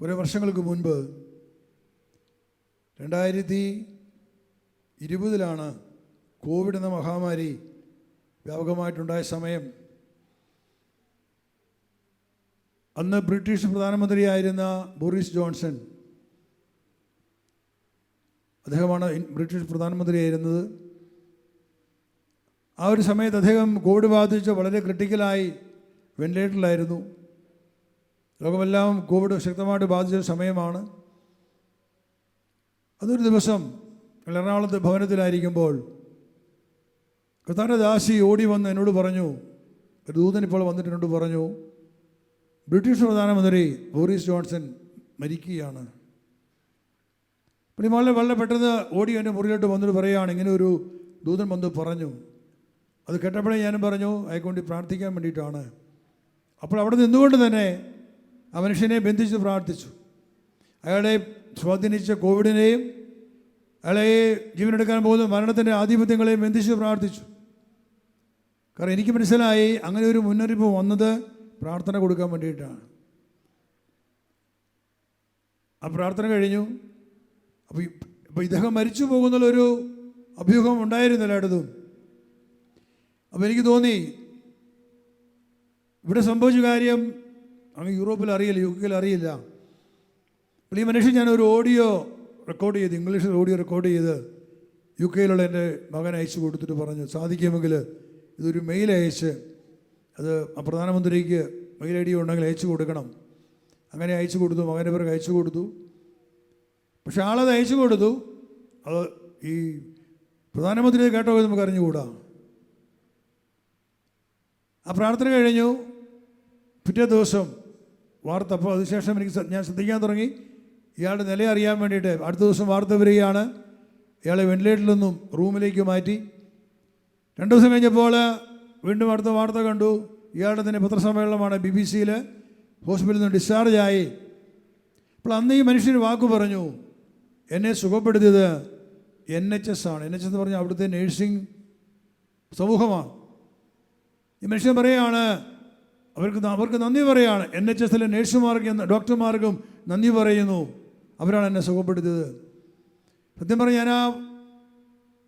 കുറേ വർഷങ്ങൾക്ക് മുൻപ് രണ്ടായിരത്തി ഇരുപതിലാണ് കോവിഡ് എന്ന മഹാമാരി വ്യാപകമായിട്ടുണ്ടായ സമയം. അന്ന് ബ്രിട്ടീഷ് പ്രധാനമന്ത്രിയായിരുന്ന ബോറിസ് ജോൺസൺ അദ്ദേഹമാണ് ബ്രിട്ടീഷ് പ്രധാനമന്ത്രിയായിരുന്നത്. ആ ഒരു സമയത്ത് അദ്ദേഹം കോവിഡ് ബാധിച്ച് വളരെ ക്രിട്ടിക്കലായി വെന്റിലേറ്ററിലായിരുന്നു. ലോകമെല്ലാം കോവിഡ് ശക്തമായിട്ട് ബാധിച്ച സമയമാണ്. അതൊരു ദിവസം എറണാകുളത്ത് ഭവനത്തിലായിരിക്കുമ്പോൾ കർത്താന്റെ ദാസി ഓടി വന്ന് എന്നോട് പറഞ്ഞു ഒരു ദൂതൻ ഇപ്പോൾ വന്നിട്ട് എന്നോട് പറഞ്ഞു ബ്രിട്ടീഷ് പ്രധാനമന്ത്രി ബോറിസ് ജോൺസൺ മരിക്കുകയാണ്. വളരെ വളരെ പെട്ടെന്ന് ഓടി എന്റെ മുറിയിലോട്ട് വന്നിട്ട് പറയുകയാണ് ഇങ്ങനെ ഒരു ദൂതൻ വന്ന് പറഞ്ഞു. അത് കേട്ടപ്പോഴേ ഞാനും പറഞ്ഞു അയക്കൊണ്ട് പ്രാർത്ഥിക്കാൻ വേണ്ടിയിട്ടാണ്. അപ്പോൾ അവിടെ നിന്നുകൊണ്ട് തന്നെ ആ മനുഷ്യനെ ബന്ധിച്ച് പ്രാർത്ഥിച്ചു. അയാളെ സ്വാധീനിച്ച കോവിഡിനെയും അയാളെ ജീവനെടുക്കാൻ പോകുന്ന മരണത്തിന്റെ ആധിപത്യങ്ങളെയും ബന്ധിച്ച് പ്രാർത്ഥിച്ചു. കാരണം എനിക്ക് മനസ്സിലായി അങ്ങനെ ഒരു മുന്നറിയിപ്പ് വന്നത് പ്രാർത്ഥന കൊടുക്കാൻ വേണ്ടിയിട്ടാണ്. ആ പ്രാർത്ഥന കഴിഞ്ഞു. അപ്പോൾ ഇപ്പോൾ ഇദ്ദേഹം മരിച്ചു പോകുന്നുള്ളൊരു അഭ്യൂഹം ഉണ്ടായിരുന്നു എല്ലായിടത്തും അപ്പോൾ എനിക്ക് തോന്നി ഇവിടെ സംഭവിച്ച കാര്യം അങ്ങ് യൂറോപ്പിൽ അറിയില്ല യു കെയിൽ അറിയില്ല. അപ്പോൾ ഈ മനുഷ്യൻ ഞാനൊരു ഓഡിയോ റെക്കോർഡ് ചെയ്ത് ഇംഗ്ലീഷിൽ ഓഡിയോ റെക്കോർഡ് ചെയ്ത് യു കെയിലുള്ള എന്റെ മകൻ അയച്ചു കൊടുത്തിട്ട് പറഞ്ഞു സാധിക്കുമെങ്കിൽ ഇതൊരു മെയിൽ അയച്ച് അത് പ്രധാനമന്ത്രിക്ക് മെയിൽ ഐ ഡി ഉണ്ടെങ്കിൽ അയച്ചു കൊടുക്കണം. അങ്ങനെ അയച്ചു കൊടുത്തു മകന്റെ പേർക്ക് അയച്ചു കൊടുത്തു. പക്ഷെ ആളത് അയച്ചു കൊടുത്തു. അത് ഈ പ്രധാനമന്ത്രി കേട്ടോ എന്ന് നമുക്ക് അറിഞ്ഞുകൂടാ. ആ പ്രാർത്ഥന കഴിഞ്ഞു. പിറ്റേ ദിവസം വാർത്ത അപ്പോൾ അതിനുശേഷം എനിക്ക് ഞാൻ ശ്രദ്ധിക്കാൻ തുടങ്ങി. ഇയാളുടെ നില അറിയാൻ വേണ്ടിയിട്ട് അടുത്ത ദിവസം വാർത്ത വരികയാണ്. ഇയാളെ വെന്റിലേറ്ററിൽ നിന്നും റൂമിലേക്ക് മാറ്റി. രണ്ട് ദിവസം കഴിഞ്ഞപ്പോൾ വീണ്ടും അടുത്ത വാർത്ത കണ്ടു. ഇയാളുടെ തന്നെ പത്രസമ്മേളനമാണ് ബി ബി സിയിൽ ഹോസ്പിറ്റലിൽ നിന്ന് ഡിസ്ചാർജായി അപ്പോൾ അന്ന് ഈ മനുഷ്യൻ വാക്ക് പറഞ്ഞു. എന്നെ സുഖപ്പെടുത്തിയത് എൻ എച്ച് എസ് ആണ്. എൻ എച്ച് എസ് എന്ന് പറഞ്ഞാൽ അവിടുത്തെ നേഴ്സിംഗ് സമൂഹമാണ്. ഈ മനുഷ്യൻ പറയുകയാണ് അവർക്ക് അവർക്ക് നന്ദി പറയുകയാണ്. എൻ എച്ച് എസിലെ നേഴ്സുമാർക്കും ഡോക്ടർമാർക്കും നന്ദി പറയുന്നു. അവരാണ് എന്നെ സുഖപ്പെടുത്തിയത്. സത്യം പറഞ്ഞാൽ ഞാൻ ആ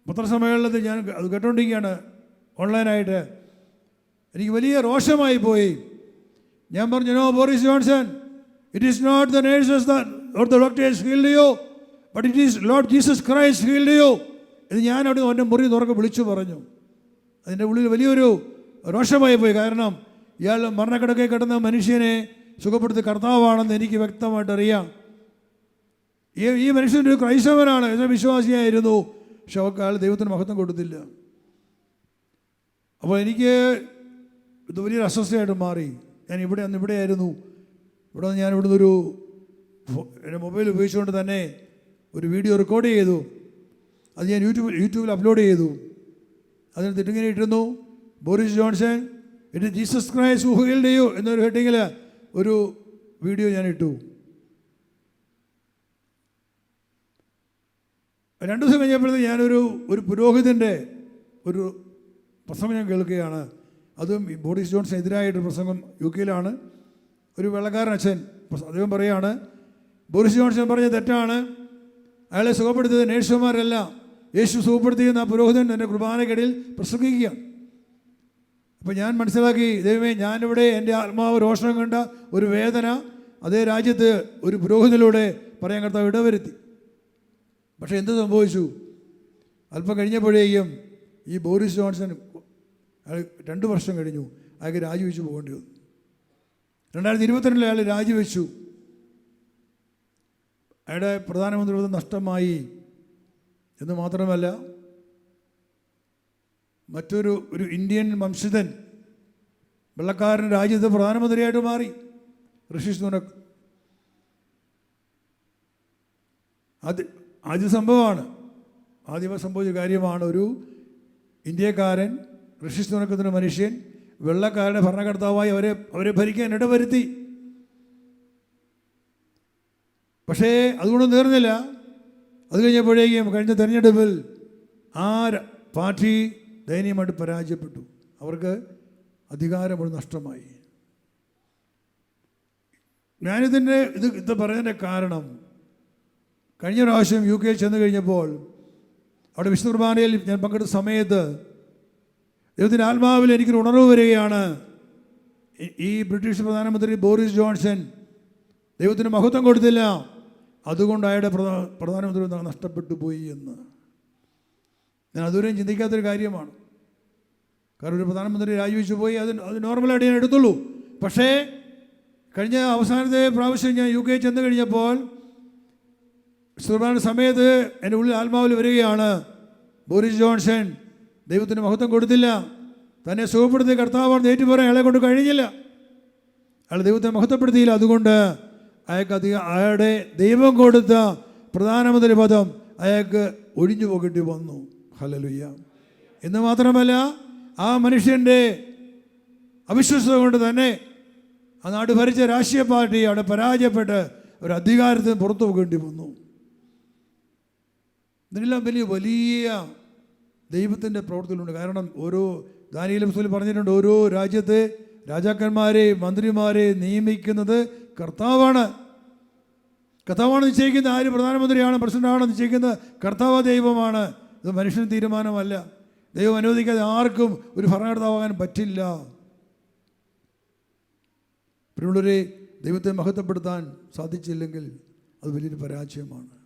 പത്രസമ്മേളനത്തിൽ ഞാൻ അത് കേട്ടോണ്ടിരിക്കുകയാണ് ഓൺലൈനായിട്ട്. എനിക്ക് വലിയ രോഷമായി പോയി. ഞാൻ പറഞ്ഞു no Boris Johnson it is not the nurses or the doctors healed you but it is Lord Jesus Christ healed you ഇത് ഞാൻ അവിടെ അവന്റെ മുറി തുറക്കെ വിളിച്ചു പറഞ്ഞു. അതിന്റെ ഉള്ളിൽ വലിയൊരു രോഷമായി പോയി. കാരണം ഇയാൾ മരണക്കിടക്കെ കിടന്ന മനുഷ്യനെ സുഖപ്പെടുത്തി കർത്താവാണെന്ന് എനിക്ക് വ്യക്തമായിട്ട് അറിയാം. ഈ ഈ മനുഷ്യൻ ഒരു ക്രൈസ്തവനാണ് എന്ന വിശ്വാസിയായിരുന്നു. പക്ഷെ അവർക്ക് അയാൾ ദൈവത്തിന് മഹത്വം കൊടുത്തില്ല. അപ്പോൾ എനിക്ക് ഇത് വലിയൊരു അസ്വസ്ഥയായിട്ട് മാറി. ഞാൻ ഇവിടെ അന്ന് ഇവിടെയായിരുന്നു. ഇവിടെ നിന്ന് ഞാൻ ഇവിടുന്ന് ഒരു എന്റെ മൊബൈൽ ഉപയോഗിച്ചുകൊണ്ട് തന്നെ ഒരു വീഡിയോ റെക്കോർഡ് ചെയ്തു. അത് ഞാൻ യൂട്യൂബിൽ യൂട്യൂബിൽ അപ്ലോഡ് ചെയ്തു. അതിന് തിട്ടിങ്ങനെ ഇട്ടിരുന്നു. Boris Johnson it Jesus Christ who healed എന്നൊരു ഹെഡിങ്ങിൽ ഒരു വീഡിയോ ഞാൻ ഇട്ടു. രണ്ട് ദിവസം കഴിഞ്ഞപ്പോഴത്തേക്ക് ഞാനൊരു ഒരു പുരോഹിതന്റെ ഒരു പ്രസംഗം ഞാൻ കേൾക്കുകയാണ്. അതും ബോറിസ് ജോൺസിനെതിരായിട്ടൊരു പ്രസംഗം യു കെയിലാണ്. ഒരു വെള്ളക്കാരൻ അച്ഛൻ അദ്ദേഹം പറയുകയാണ് ബോറിസ് ജോൺസൺ പറഞ്ഞ തെറ്റാണ്. അയാളെ സുഖപ്പെടുത്തിയത് നേഴ്സുമാരല്ല. യേശു സുഖപ്പെടുത്തിയെന്ന് ആ പുരോഹിതൻ എന്റെ കുർബാനക്കിടയിൽ പ്രസംഗിക്കുകയാണ്. അപ്പോൾ ഞാൻ മനസ്സിലാക്കി ദൈവമേ ഞാനിവിടെ എന്റെ ആത്മാവ് രോഷണം കണ്ട ഒരു വേദന അതേ രാജ്യത്ത് ഒരു പുരോഹിതനിലൂടെ പറയാൻ കർത്താവ് ഇടവരുത്തി. പക്ഷേ എന്ത് സംഭവിച്ചു? അല്പം കഴിഞ്ഞപ്പോഴേക്കും ഈ ബോറിസ് ജോൺസൺ രണ്ട് വർഷം കഴിഞ്ഞു അയാൾക്ക് രാജിവെച്ച് പോകേണ്ടി വന്നു. രണ്ടായിരത്തി ഇരുപത്തിരണ്ടിൽ അയാൾ രാജിവെച്ചു. അയാളുടെ പ്രധാനമന്ത്രി പദം നഷ്ടമായി എന്ന് മാത്രമല്ല മറ്റൊരു ഒരു ഇന്ത്യൻ വംശജൻ വെള്ളക്കാരൻ രാജ്യത്ത് പ്രധാനമന്ത്രിയായിട്ട് മാറി ഋഷി സുനക്. അത് ആദ്യ സംഭവമാണ്. ആദ്യമ സംഭവിച്ച കാര്യമാണ് ഒരു ഇന്ത്യക്കാരൻ ഋഷി സുനക്കത്തിന് മനുഷ്യൻ വെള്ളക്കാരുടെ ഭരണകർത്താവായി അവരെ അവരെ ഭരിക്കാൻ ഇടവരുത്തി. പക്ഷേ അതുകൊണ്ട് നേർന്നില്ല അത് കഴിഞ്ഞപ്പോഴേക്കും കഴിഞ്ഞ തെരഞ്ഞെടുപ്പിൽ ആ പാർട്ടി ദയനീയമായിട്ട് പരാജയപ്പെട്ടു. അവർക്ക് അധികാരം ഒരു നഷ്ടമായി. ഞാനിതിന്റെ ഇത് ഇത് പറയുന്നതിന്റെ കാരണം കഴിഞ്ഞ പ്രാവശ്യം യു കെ ചെന്ന് കഴിഞ്ഞപ്പോൾ അവിടെ വിശുദ്ധ കുർബാനയിൽ ഞാൻ പങ്കെടുത്ത സമയത്ത് ദൈവത്തിന്റെ ആത്മാവിൽ എനിക്കൊരു ഉണർവ് വരികയാണ്. ഈ- ബ്രിട്ടീഷ് പ്രധാനമന്ത്രി ബോറിസ് ജോൺസൺ ദൈവത്തിന് മഹത്വം കൊടുത്തില്ല. അതുകൊണ്ട് അയാളുടെ പ്രധാ- പ്രധാനമന്ത്രി നഷ്ടപ്പെട്ടു പോയി എന്ന്. ഞാൻ അതുവരെയും ചിന്തിക്കാത്തൊരു കാര്യമാണ്. കാരണം ഒരു പ്രധാനമന്ത്രി രാജിവെച്ചു പോയി അത് അത് നോർമലായിട്ട് ഞാൻ എടുത്തുള്ളൂ. പക്ഷേ കഴിഞ്ഞ അവസാനത്തെ പ്രാവശ്യം ഞാൻ യു കെ ചെന്ന് കഴിഞ്ഞപ്പോൾ സുർബാന സമയത്ത് എന്റെ ഉള്ളിൽ ആത്മാവിൽ വരികയാണ്. ബോറിസ് ജോൺസൺ ദൈവത്തിന് മഹത്വം കൊടുത്തില്ല. തന്നെ സുഖപ്പെടുത്തിയ കർത്താവാണ് ഏറ്റുപോരാൻ അയാളെ കൊണ്ട് കഴിഞ്ഞില്ല. അയാൾ ദൈവത്തെ മഹത്വപ്പെടുത്തിയില്ല. അതുകൊണ്ട് അയാൾക്ക് അധികം അയാളുടെ ദൈവം കൊടുത്ത പ്രധാനമന്ത്രി പദം അയാൾക്ക് ഒഴിഞ്ഞു പോകേണ്ടി വന്നു. ഹലലുയ്യ എന്ന് മാത്രമല്ല ആ മനുഷ്യന്റെ അവിശ്വസത കൊണ്ട് തന്നെ ആ നാട് ഭരിച്ച രാഷ്ട്രീയ പാർട്ടി അവിടെ പരാജയപ്പെട്ട് ഒരു അധികാരത്തിന് പുറത്തു പോകേണ്ടി വന്നു. ഇതിനെല്ലാം വലിയ വലിയ ദൈവത്തിന്റെ പ്രവർത്തനമുണ്ട് കാരണം ഓരോ ദാനിയിലും പുസ്തകത്തിൽ പറഞ്ഞിട്ടുണ്ട് ഓരോ രാജ്യത്തെ രാജാക്കന്മാരെ മന്ത്രിമാരെ നിയമിക്കുന്നത് കർത്താവാണ്. കർത്താവാണ് നിശ്ചയിക്കുന്നത് ആര്? പ്രധാനമന്ത്രിയാണ് പ്രസിഡന്റാണ് നിശ്ചയിക്കുന്നത് കർത്താവ് ദൈവമാണ്. ഇത് മനുഷ്യൻ തീരുമാനമല്ല. ദൈവം അനുവദിക്കാതെ ആർക്കും ഒരു ഭരണകർത്താവാകാൻ പറ്റില്ല. പിന്നുള്ളവരെ ദൈവത്തെ മഹത്വപ്പെടുത്താൻ സാധിച്ചില്ലെങ്കിൽ അത് വലിയൊരു പരാജയമാണ്.